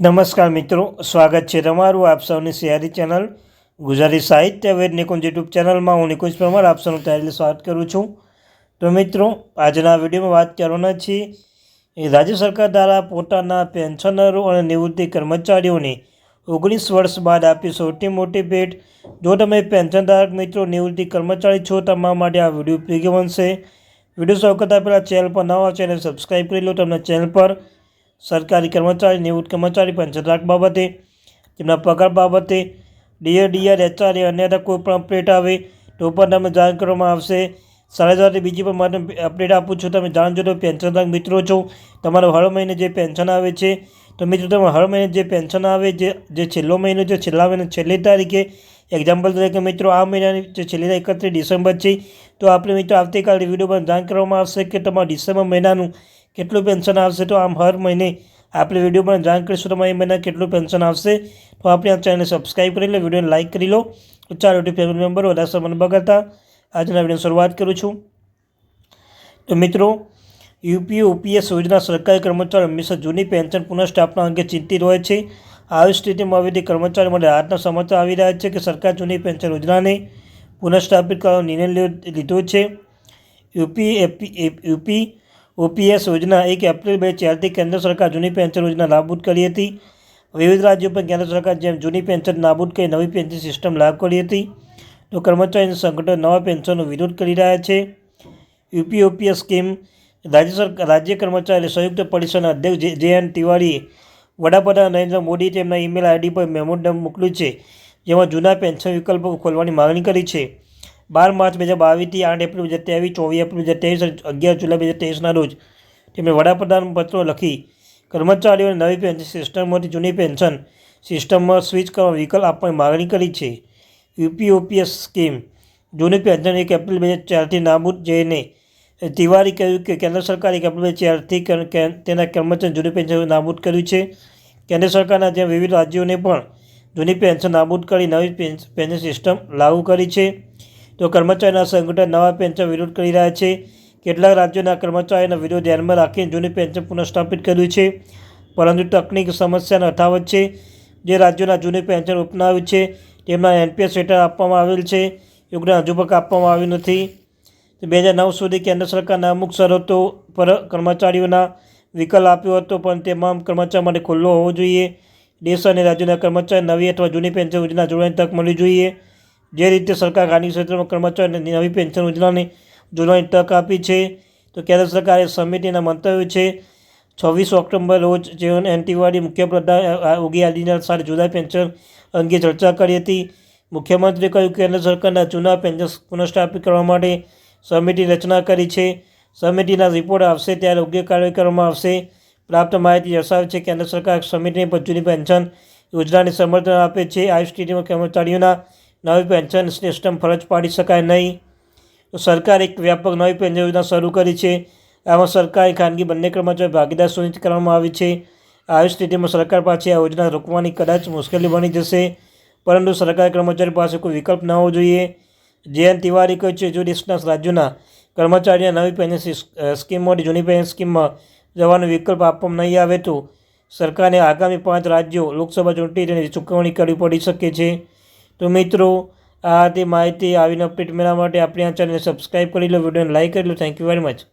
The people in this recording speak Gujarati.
નમસ્કાર મિત્રો, સ્વાગત છે તમારું આપ સૌની સિયારી ચેનલ ગુજરાતી સાહિત્ય વેદ નિકુંજ યુટ્યુબ ચેનલમાં. હું નિકુંજ પરમાર, આપ સૌનું તહેલી સ્વાગત કરું છું. તો મિત્રો, આજના વિડીયોમાં વાત કરવાના છીએ રાજ્ય સરકાર દ્વારા પોતાના પેન્શનરો અને નિવૃત્તિ કર્મચારીઓને ઓગણીસ વર્ષ બાદ આપી સૌથી મોટી ભેટ. જો તમે પેન્શનધારક મિત્રો, નિવૃત્તિ કર્મચારી છો તમારા માટે આ વીડિયો ઉપયોગી બનશે. વીડિયો સૌ કરતાં પહેલાં ચેનલ પર નવા ચેનલ સબસ્ક્રાઈબ કરી લો. તમને ચેનલ પર સરકારી કર્મચારી નિવૃત્ત કર્મચારી પેન્શન બાબતે, તેમના પગાર બાબતે ડીઆર, એચઆર એ અન્ય કોઈ પણ અપડેટ આવે તો પણ તમને જાણ કરવામાં આવશે. સાડા સાથે બીજી પણ મારે અપડેટ આપું છું. તમે જાણજો તો પેન્શનધારક મિત્રો છો. તમારો હર મહિને જે પેન્શન આવે છે, તો મિત્રો તમે હર મહિને જે પેન્શન આવે જે જે છેલ્લો મહિનો છે, છેલ્લા મહિને, છેલ્લી તારીખે એક્ઝામ્પલ તરીકે મિત્રો આ મહિનાની જે છેલ્લી એકત્રીસ ડિસેમ્બર છે, તો આપણે મિત્રો આવતીકાલે વીડિયો પર જાણ કરવામાં આવશે કે તમારા ડિસેમ્બર મહિનાનું કેટલું પેન્શન આવશે તો આમ હર મહિને આપણે વીડિયો પણ જાણ કરીશું તમારી મહિના કેટલું પેન્શન આવશે. તો આપણે આ ચેનલને સબસ્ક્રાઈબ કરી લો વિડીયોને લાઇક કરી લો. ચાલો ફેમિલી મેમ્બર વધારે સમય બગાડતા. આજના વીડિયો શરૂઆત કરું છું. તો મિત્રો યુપી ઓપીએસ યોજના સરકારી કર્મચારીઓ હંમેશા જૂની પેન્શન પુનઃસ્થાપના અંગે ચિંતિત હોય છે. આવી સ્થિતિમાં આવેલી કર્મચારીઓ માટે હાથના સમાચાર આવી રહ્યા છે કે સરકાર જૂની પેન્શન યોજનાને પુનઃસ્થાપિત કરવાનો નિર્ણય લીધો છે. યુપી એપી યુપી ઓપીએસ યોજના એક એપ્રિલ બે ચારથી કેન્દ્ર સરકાર જૂની પેન્શન યોજના નાબૂદ કરી હતી. વિવિધ રાજ્યો પર કેન્દ્ર સરકાર જેમ જૂની પેન્શન નાબૂદ કરી, નવી પેન્શન સિસ્ટમ લાગુ કરી હતી. તો કર્મચારી સંગઠન નવા પેન્શનનો વિરોધ કરી રહ્યા છે. યુપી ઓપીએસ સ્કીમ રાજ્ય સરકાર રાજ્ય કર્મચારી સંયુક્ત પરિષદના અધ્યક્ષ જે એન તિવારીએ વડાપ્રધાન નરેન્દ્ર મોદી તેમના ઈમેલ આઈડી પર મેમોન્ડમ મોકલ્યું છે, જેમાં જૂના પેન્શન વિકલ્પો ખોલવાની માગણી કરી છે. બાર માર્ચ બે હજાર બાવીસથી આઠ એપ્રિલ બે હજાર ત્રેવીસ, ચોવીસ એપ્રિલ બે હજાર ત્રેવીસ અગિયાર જુલાઈ બે હજાર ત્રેવીસના રોજ તેમણે વડાપ્રધાન પત્રો લખી કર્મચારીઓને નવી પેન્શન સિસ્ટમમાંથી જૂની પેન્શન સિસ્ટમમાં સ્વિચ કરવા વિકલ્પ આપવાની માગણી કરી છે. UPOPS scheme. જૂની પેન્શન એક એપ્રિલ બે હજાર ચારથી નાબૂદ જઈને તિવારી કહ્યું કે કેન્દ્ર સરકારે એક એપ્રિલ બે ચારથી તેના કર્મચારી જૂની પેન્શન નાબૂદ કર્યું છે. કેન્દ્ર સરકારના જેમ વિવિધ રાજ્યોને પણ જૂની પેન્શન નાબૂદ કરી નવી પેન્શન સિસ્ટમ લાગુ કરી છે. તો કર્મચારીના સંગઠન નવા પેન્શન વિરોધ કરી રહ્યા છે. કેટલાક રાજ્યોના કર્મચારીઓના વિરોધ ધ્યાનમાં રાખીને જૂની પેન્શન પુનઃસ્થાપિત કર્યું છે. પરંતુ તકનીક સમસ્યાને અથાવત છે. જે રાજ્યોના જૂની પેન્શન અપનાવ્યું છે, તેમના એનપીએસ હેઠળ આપવામાં આવેલ છે. યોગદાન હજુ પણ આપવામાં આવ્યું નથી. બે હજાર નવ સુધી કેન્દ્ર સરકારના અમુક શરતો પર કર્મચારીઓના વિકલ્પ આપ્યો હતો, પણ તમામ કર્મચારી માટે ખુલ્લો હોવો જોઈએ. દેશ અને રાજ્યના કર્મચારી નવી અથવા જૂની પેન્શન યોજના જોડવાની તક મળવી જોઈએ. જે રીતે સરકાર ખાનગી ક્ષેત્રમાં કર્મચારીઓને નવી પેન્શન યોજનાને જોડવાની તક આપી છે, તો કેન્દ્ર સરકારે સમિતિના મંતવ્યો છે, છવ્વીસ ઓક્ટોબર રોજ જીવન એન્ટીવાડી મુખ્યપ્રધાન યોગી આદિત્યનાથ સાથે જુદા પેન્શન અંગે ચર્ચા કરી હતી. મુખ્યમંત્રીએ કહ્યું કે કેન્દ્ર સરકારના જૂના પેન્શન પુનઃસ્થાપિત કરવા માટે સમિતિ રચના કરી છે. સમિતિના રિપોર્ટ આવશે ત્યારે યોગ્ય કાર્યવાહી કરવામાં આવશે. પ્રાપ્ત માહિતી દર્શાવે છે કેન્દ્ર સરકાર સમિતિને જૂની પેન્શન યોજનાને સમર્થન આપે છે. આ સ્થિતિમાં કર્મચારીઓના નવી પેન્શન સિસ્ટમ ફરજ પાડી શકાય નહીં. સરકાર એક વ્યાપક નવી પેન્શન યોજના શરૂ કરી છે. આમાં સરકારી ખાનગી બંને કર્મચારી ભાગીદાર સુનિશ્ચિત કરવામાં આવી છે. આવી સ્થિતિમાં સરકાર પાસે આ યોજના રોકવાની કદાચ મુશ્કેલી બની જશે. પરંતુ સરકારી કર્મચારી પાસે કોઈ વિકલ્પ ન હોવો જોઈએ. જયંત તિવારી કહે છે, જો દેશના રાજ્યોના કર્મચારીઓને નવી પેન્શન સ્કીમમાંથી જૂની પેન્શન સ્કીમમાં જવાનો વિકલ્પ આપવામાં નહીં આવે તો સરકારને આગામી પાંચ રાજ્યો લોકસભા ચૂંટણી તેની ચૂકવણી કરવી પડી શકે છે. તો મિત્રો, આ તે માહિતી આવીને અપડેટ મેળવવા માટે. આપણે આ ચેનલને સબસ્ક્રાઈબ કરી લો, વિડીયોને લાઈક કરી લો. Thank you very much